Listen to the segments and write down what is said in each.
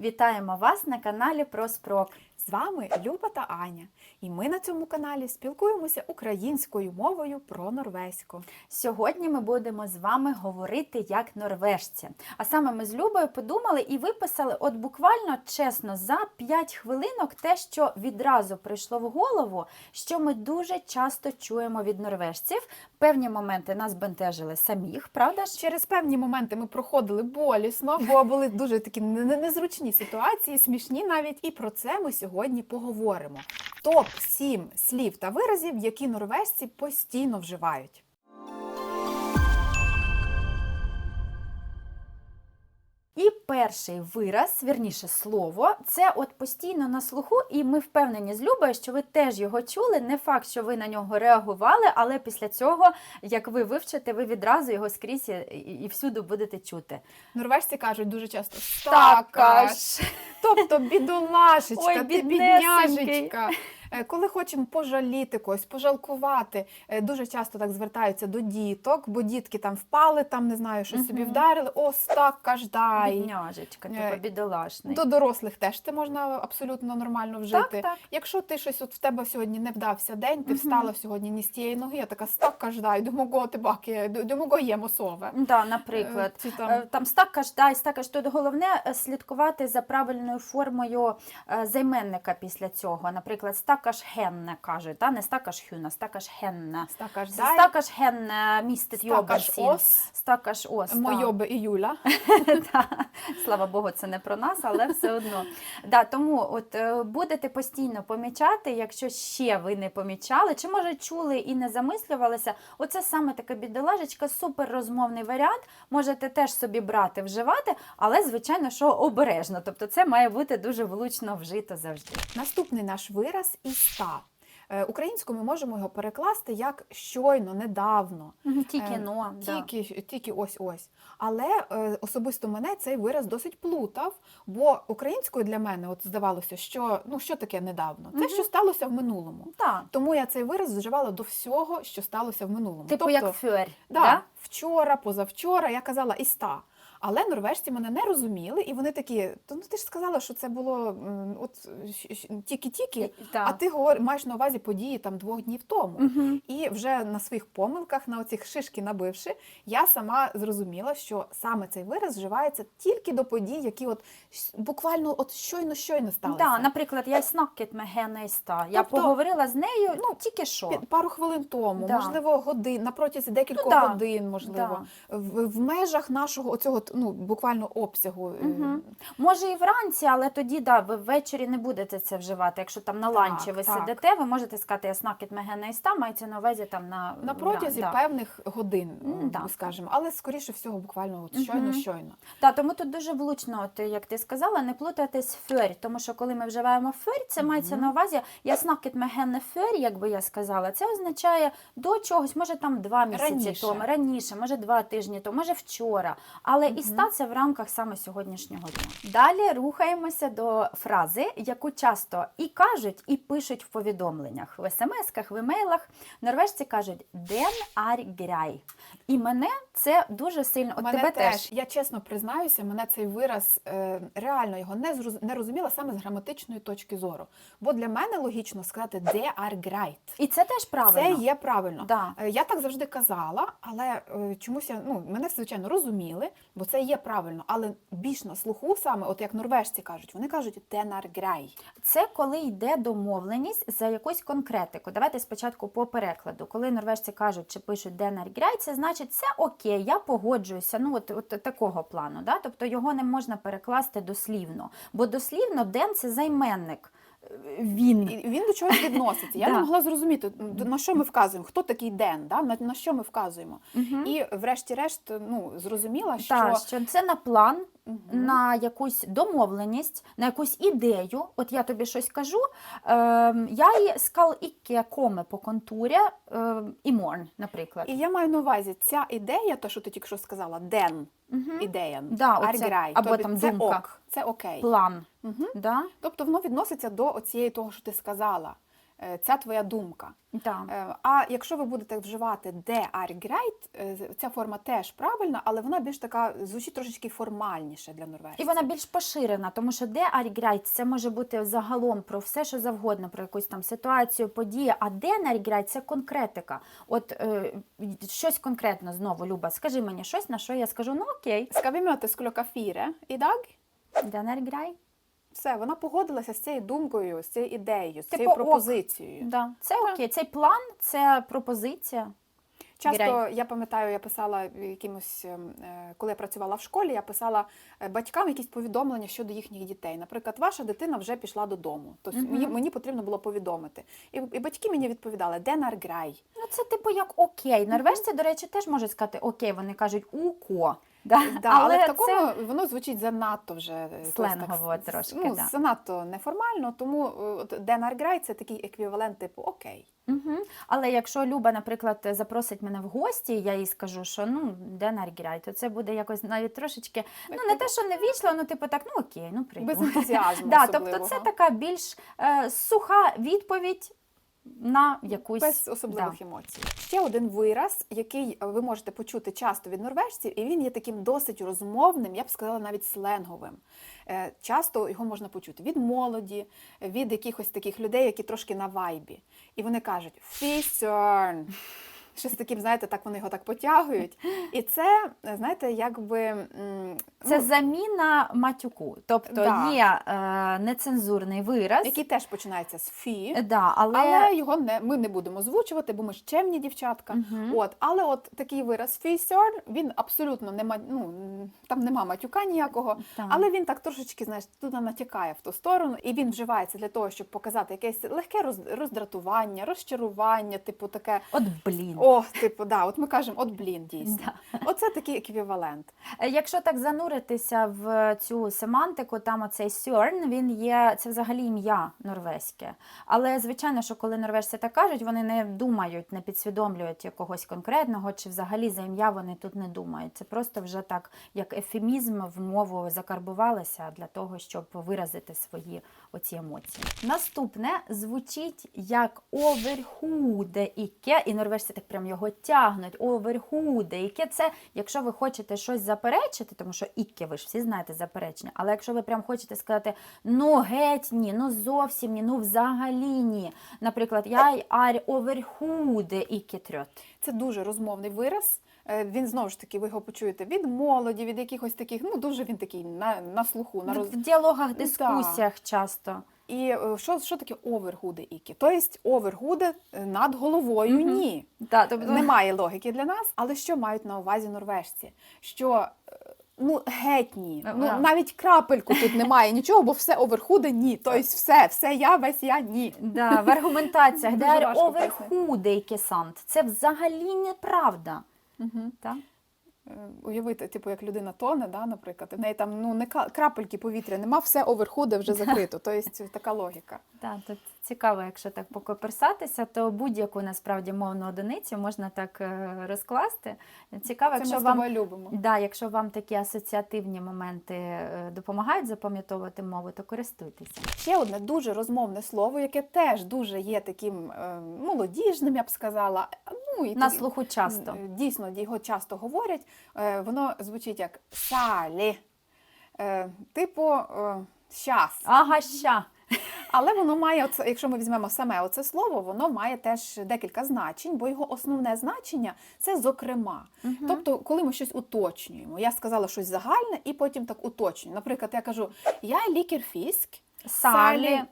Вітаємо вас на каналі про Спрок. Вами Люба та Аня, і ми на цьому каналі спілкуємося українською мовою про норвезьку. Сьогодні ми будемо з вами говорити як норвежці. А саме ми з Любою подумали і виписали, от буквально чесно, за 5 хвилинок те, що відразу прийшло в голову, що ми дуже часто чуємо від норвежців. Певні моменти нас бентежили самих, правда ж? Через певні моменти ми проходили болісно, бо були дуже такі не- не- незручні ситуації, смішні навіть. І про це ми сьогодні поговоримо. Топ 7 слів та виразів, які норвежці постійно вживають. І перший вираз, вірніше слово, це от постійно на слуху, і ми впевнені з Любою, що ви теж його чули. Не факт, що ви на нього реагували, але після цього, як ви вивчите, ви відразу його скрізь і, всюди будете чути. Норвежці кажуть дуже часто Такаш. Тобто бідолашечка, ти біднесенький. Е, Коли хочемо пожаліти когось, пожалкувати, е, дуже часто так звертаються до діток, бо дітки там впали, там не знаю, щось собі вдарили. О, так дай. Бідняжечка, Е, типу бідолашний. До дорослих теж ти можна абсолютно нормально вжити. Так, так. Якщо ти щось от в тебе сьогодні не вдався день, ти Мгм. встала сьогодні ні з тієї ноги, я така стак дай, до мого тебе, до, до мого є мосове. Да, наприклад. Чи Там, там стакаш, да, і стакаш. Тут головне слідкувати за правильною формою займенника після цього. Наприклад, стакаш хенне кажуть, та? не стакаш хюна, стакаш хенне. стакаш дай, Стакаш хенне містить стакаш йоберсін. ос, Стакаш ос. так. мойобе і Юля. Да. Слава Богу, це не про нас, але все одно. Да, тому от е, будете постійно помічати, якщо ще ви не помічали, чи може чули і не замислювалися. Оце саме така бідолажечка, супер розмовний варіант. Можете теж собі брати, вживати, але звичайно, що обережно. Тобто, це має бути дуже влучно вжито завжди. Наступний наш вираз. Е, Українською ми можемо його перекласти як щойно, недавно. Тільки Е, но. да. Тільки, тільки ось ось. Але е, особисто мене цей вираз досить плутав, бо українською для мене от здавалося, що ну що таке недавно? Це Мгм. що сталося в минулому. Так. Тому я цей вираз вживала до всього, що сталося в минулому. Типу як фьорь. да, да? вчора, позавчора я казала іста. Але норвежці мене не розуміли, і вони такі: то ну ти ж сказала, що це було от тільки-тільки, а ти говор, маєш на увазі події там двох днів тому. Мгм. І вже на своїх помилках, на оцих шишки набивши, я сама зрозуміла, що саме цей вираз вживається тільки до подій, які от буквально от щойно щойно сталися. Да, наприклад, я i stad. Я Тобто, поговорила з нею ну, тільки що. Пару хвилин тому, Да. можливо, годин, на протязі декількох Ну, да. годин, можливо, в, в межах нашого оцього ну буквально обсягу. Мгм. Може і вранці, але тоді да, ви ввечері не будете це вживати. Якщо там на Так, ланчі ви так. сидите, ви можете сказати, я снакет мегена і ста, мається на увазі там на, На протязі да. певних годин, е, да. скажімо, але скоріше всього, буквально от щойно, щойно. Та, тому тут дуже влучно, от, як ти сказала, не плутатись фьорь, тому що коли ми вживаємо фьорь, це мається на увазі я снакет мегене фьорь, як би я сказала, це означає до чогось, може там два місяці Раніше. тому, раніше, може два тижні тому, може вчора. Але і Мгм. ста це в рамках саме сьогоднішнього дня. Далі рухаємося до фрази, яку часто і кажуть, і пишуть в повідомленнях, в смс-ках, в емейлах. Норвежці кажуть «den er grei». І мене це дуже сильно. От мене тебе теж, теж. я чесно признаюся, мене цей вираз е, реально його не зроз- не розуміла саме з граматичної точки зору. Бо для мене логічно сказати де are great. І це теж правильно. Це є правильно. Да. Е, Я так завжди казала, але е, чомусь я ну мене звичайно розуміли, бо це є правильно. Але більш на слуху, саме, от як норвежці кажуть, вони кажуть «den er. Це коли йде домовленість за якусь конкретику. Давайте спочатку по перекладу. Коли норвежці кажуть чи пишуть «den er це значить це окей, я погоджуюся. Ну от, от такого плану. Да? Тобто його не можна перекласти дослівно. Бо дослівно «den» – це займенник. Він. І він до чогось відноситься. Я не могла зрозуміти, на що ми вказуємо, хто такий Ден, да? на, на що ми вказуємо. Угу. І врешті-решт ну, зрозуміла, що, Так, що це на план, Мгм. на якусь домовленість, на якусь ідею. От я тобі щось кажу. Е, я і скал ікке коме по контурі е, і морн, наприклад. І я маю на увазі, ця ідея, то, що ти тільки що сказала, Ден, Мгм. ідея, Да, арграй, або тобто там це думка. ок, це окей. План. Мгм. Да? Тобто воно відноситься до оцієї того, що ти сказала. Е, ця твоя думка. Да. Е, А якщо ви будете вживати де арграйт, ця форма теж правильна, але вона більш така звучить трошечки формальніше для норвежців. І вона більш поширена, тому що де аріграйт це може бути загалом про все, що завгодно, про якусь там ситуацію, подію. А де аріграйт це конкретика. От е, щось конкретно знову, Люба, скажи мені щось, на що я скажу, ну окей, vi mötas klockan fyra де аріграй? Все, вона погодилася з цією думкою, з цією ідеєю, з Типу, цією ок. пропозицією. Да, це окей. Цей план, це пропозиція. Часто Грай. я пам'ятаю, я писала якимось, ем, е, коли я працювала в школі, я писала е, батькам якісь повідомлення щодо їхніх дітей. Наприклад, ваша дитина вже пішла додому. Тобто Мгм. мені, мені потрібно було повідомити. І, і батьки мені відповідали, де нарграй? Ну це типу як окей. Норвежці, до речі, теж можуть сказати окей, вони кажуть уко. Да? Да, але, в це- такому воно звучить занадто вже Сленгово так, трошки, ну, да. занадто неформально. Тому е, от, де нарграй це такий еквівалент, типу окей. Угу. Але якщо Люба, наприклад, запросить мене в гості, я їй скажу, що ну де наргіряй, то це буде якось навіть трошечки, ну не те, що не вічно, ну типу так, ну окей, ну прийду. Без ентузіазму. Да, тобто це така більш е, суха відповідь на якусь без особливих емоцій. Ще один вираз, який ви можете почути часто від норвежців, і він є таким досить розмовним, я б сказала, навіть сленговим. Е, Часто його можна почути від молоді, від якихось таких людей, які трошки на вайбі. І вони кажуть «Фісерн». Щось таким, знаєте, так вони його так потягують. І це, знаєте, якби Це ну, заміна матюку. Тобто Да. є е, нецензурний вираз, який теж починається з фі. да, але, Але його не ми не будемо озвучувати, бо ми ж чемні дівчатка. Мгм. От, але от такий вираз фісьор, він абсолютно нема, ну там нема матюка ніякого, Так. але він так трошечки, знаєш, туди натякає в ту сторону, і він вживається для того, щоб показати якесь легке роз- роздратування, розчарування, типу таке. от блін. О, типу, да, от ми кажемо, от блін, дійсно. Да. Оце такий еквівалент. Е, Якщо так зануритися в цю семантику, там оцей сьорн, він є це взагалі ім'я норвезьке. Але звичайно, що коли норвежці так кажуть, вони не думають, не підсвідомлюють якогось конкретного, чи взагалі за ім'я вони тут не думають. Це просто вже так, як ефемізм в мову закарбувалися для того, щоб виразити свої оці емоції. Наступне звучить як оверхуде іке, і норвежці так прям його тягнуть. Оверхуде іке це, якщо ви хочете щось заперечити, тому що ікке, ви ж всі знаєте заперечення, але якщо ви прям хочете сказати ну геть ні, ну зовсім ні, ну взагалі ні. Наприклад, я ар оверхуде іке трьот. Це дуже розмовний вираз. Е, Він знову ж таки, ви його почуєте від молоді, від якихось таких, ну дуже він такий на, на слуху, на роз... В діалогах, Да. дискусіях часто. І е, що, що таке овергуде ікі? Тобто овергуде над головою Мгм. ні. Да, тобто, Немає логіки для нас. Але що мають на увазі норвежці? Що е, ну геть ні. Ну, да. навіть крапельку тут немає нічого, бо все оверхуде ні. Тобто все, все я, весь я ні. Да, в аргументаціях, де оверхуде іке. Це взагалі неправда. Угу. Так? Е, Уявити, типу, як людина тоне, да, наприклад, в неї там ну не крапельки повітря нема, все оверхуде вже закрито. Тобто така логіка. Так, тут цікаво, якщо так покоперсатися, то будь-яку насправді мовну одиницю можна так е, розкласти. Цікаво, Це якщо ми вам любимо. Да, якщо вам такі асоціативні моменти е, допомагають запам'ятовувати мову, то користуйтеся. Ще одне дуже розмовне слово, яке теж дуже є таким е, молодіжним, я б сказала. Ну, і На слуху часто. Дійсно, його часто говорять. Воно звучить як салі. Типу, щас. Ага, ща. Але воно має, якщо ми візьмемо саме оце слово, воно має теж декілька значень, бо його основне значення це зокрема. Тобто, коли ми щось уточнюємо, я сказала щось загальне і потім так уточнюю. Наприклад, я кажу, я лікер фіск, Салі,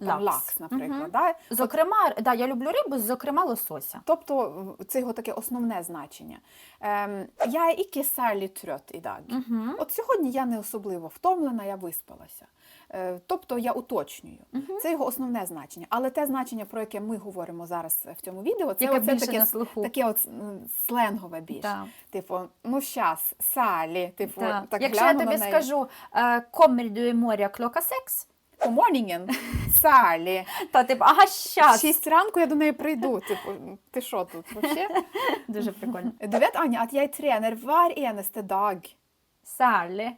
там, лакс. лакс, наприклад. Мгм. Да? Зокрема, да, я люблю рибу, зокрема лосося. Тобто це його таке основне значення. Ем, я іке салі трьот і даг. Угу. От сьогодні я не особливо втомлена, я виспалася. Е, Тобто я уточнюю. Мгм. Це його основне значення. Але те значення, про яке ми говоримо зараз в цьому відео, це оце таке, таке от сленгове більше. Да. Типу, ну щас, салі, типу, Да. так Якщо я тобі на скажу е, «Kommer du i morgen klokka sex?» «Good morning, Салі. Та типу, ага, щас. шість ранку я до неї прийду. Типу, ти що тут вообще? Дуже прикольно. Du vet, Anja, at jeg trener hver eneste dag. Салі.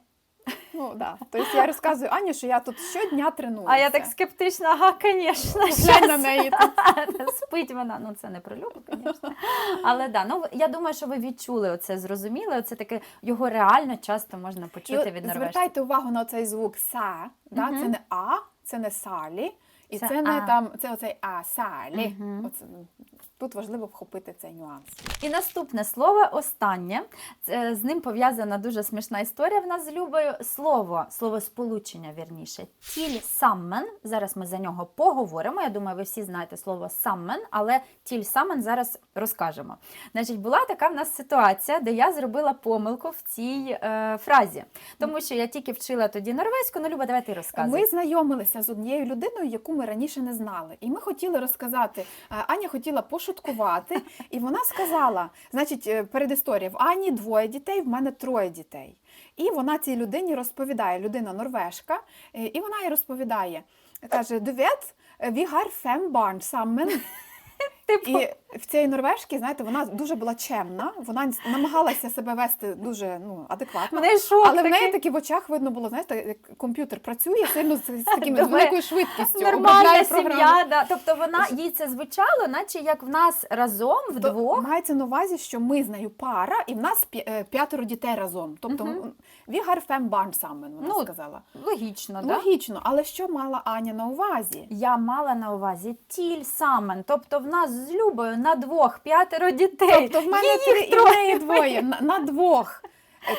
Ну да. Тобто я розказую Ані, що я тут щодня тренуюся. А я так скептично, ага, звісно. Глянь на неї. Спить вона, ну це не про Любу, звісно. Але да, ну я думаю, що ви відчули оце, зрозуміли. Оце таке його реально часто можна почути від норвежців. звертайте увагу на цей звук са. Да? Це не а, це не салі. І Це це, не а. там, це оцей а, салі. Мгм. Оце, тут важливо вхопити цей нюанс. І наступне слово останнє. З ним пов'язана дуже смішна історія в нас з Любою. Слово, слово сполучення, вірніше. Тільсаммен. Зараз ми за нього поговоримо. Я думаю, ви всі знаєте слово саммен, але тільсаммен зараз розкажемо. Значить, була така в нас ситуація, де я зробила помилку в цій е, фразі. Тому що я тільки вчила тоді норвезьку. Ну, Люба, давай ти розказуй. Ми знайомилися з однією людиною, яку ми раніше не знали. І ми хотіли розказати. е, Аня хотіла пошуткувати, і вона сказала: значить, е, перед історією, в Ані двоє дітей, в мене троє дітей. І вона цій людині розповідає, людина норвежка, е, і вона їй розповідає. Каже: Дувет, vi har fem. Типу, І в цій норвежці, знаєте, вона дуже була чемна, вона намагалася себе вести дуже ну, адекватно. мене шок Але в неї таки в очах видно було, знаєте, як комп'ютер працює сильно з, з таким з великою швидкістю. Нормальна сім'я, да. тобто вона їй це звучало, наче як в нас разом То вдвох. мається на увазі, що ми з нею пара, і в нас е, п'ятеро дітей разом. Тобто are fem barn sammen, вона Ну, сказала. Логічно, да? Логічно, але що мала Аня на увазі? Я мала на увазі тіль самен, тобто в нас з Любою на двох п'ятеро дітей. Тобто в мене Їх три і в неї двоє на, на двох.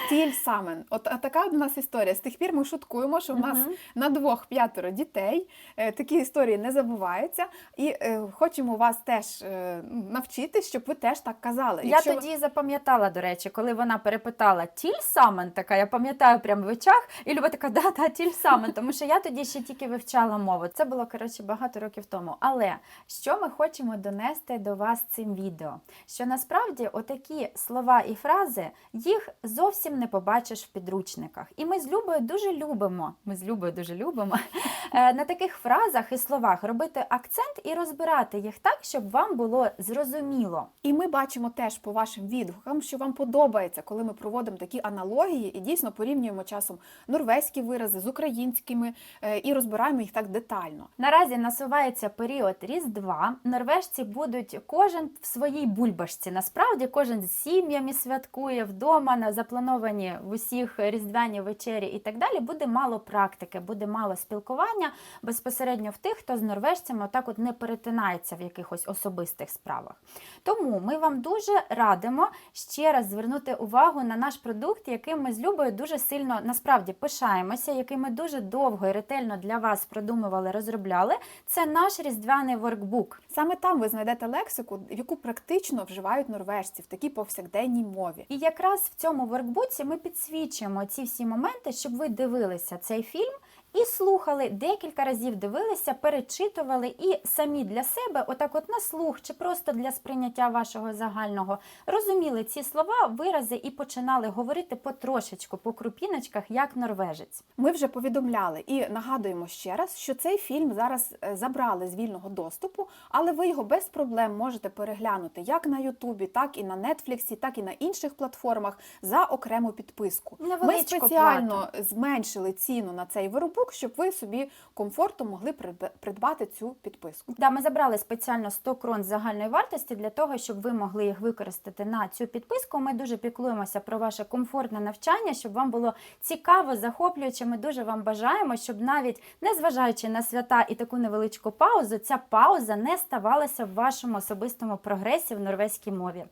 Тіль самен. От а така в нас історія. З тих пір ми шуткуємо, що в нас Мгм. на двох п'ятеро дітей. Е, Такі історії не забуваються. І е, хочемо вас теж е, навчити, щоб ви теж так казали. Я Якщо тоді запам'ятала, до речі, коли вона перепитала тіль самен, така, я пам'ятаю прямо в очах, і Люба така, да, да, тіль самен, тому що я тоді ще тільки вивчала мову. Це було, коротше, багато років тому. Але що ми хочемо донести до вас цим відео? Що насправді отакі слова і фрази, їх зовсім не побачиш в підручниках. І ми з Любою дуже любимо, ми з Любою дуже любимо е, на таких фразах і словах робити акцент і розбирати їх так, щоб вам було зрозуміло. І ми бачимо теж по вашим відгукам, що вам подобається, коли ми проводимо такі аналогії і дійсно порівнюємо часом норвезькі вирази з українськими е, і розбираємо їх так детально. Наразі насувається період Різдва. Норвежці будуть кожен в своїй бульбашці. Насправді кожен з сім'ями святкує вдома на заплановані в усіх різдвяні вечері і так далі. Буде мало практики, буде мало спілкування безпосередньо в тих, хто з норвежцями отак от не перетинається в якихось особистих справах. Тому ми вам дуже радимо ще раз звернути увагу на наш продукт, яким ми з Любою дуже сильно насправді пишаємося, який ми дуже довго і ретельно для вас продумували, розробляли. Це наш різдвяний воркбук. Саме там ви знайдете лексику, яку практично вживають норвежці в такій повсякденній мові. І якраз в цьому воркбуці ми підсвічуємо ці всі моменти, щоб ви дивилися цей фільм. І слухали декілька разів дивилися, перечитували і самі для себе, отак, от на слух, чи просто для сприйняття вашого загального, розуміли ці слова, вирази і починали говорити потрошечку, по крупіночках, як норвежець. Ми вже повідомляли і нагадуємо ще раз, що цей фільм зараз е, забрали з вільного доступу, але ви його без проблем можете переглянути як на Ютубі, так і на Нетфліксі, так і на інших платформах за окрему підписку. Ми спеціально зменшили ціну на цей виробок, щоб ви собі комфортно могли придбати цю підписку. Да, ми забрали спеціально 100 крон загальної вартості для того, щоб ви могли їх використати на цю підписку. Ми дуже піклуємося про ваше комфортне навчання, щоб вам було цікаво, захоплююче. Ми дуже вам бажаємо, щоб навіть незважаючи на свята і таку невеличку паузу, ця пауза не ставалася в вашому особистому прогресі в норвезькій мові.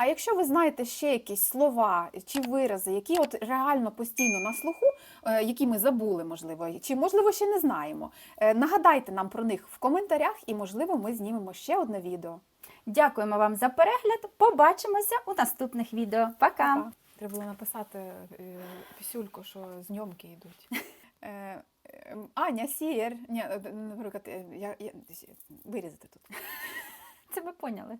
А якщо ви знаєте ще якісь слова чи вирази, які от реально постійно на слуху, е, які ми забули, можливо, чи можливо ще не знаємо, е, нагадайте нам про них в коментарях, і можливо ми знімемо ще одне відео. Дякуємо вам за перегляд. Побачимося у наступних відео. Пока! Па. Треба було написати е, пісюльку, що зньомки йдуть. Е, е, Аня Сієр. Ні, е, наприклад, е, я, я, вирізати тут. Це ми поняли.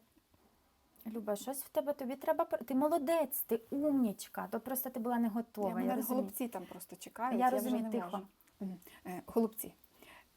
Люба, щось в тебе тобі треба. Ти молодець, ти умнічка. То просто ти була не готова. Я, мене розумію. голубці там просто чекають. Я я розумію, не тихо. можу. Е, Голубці.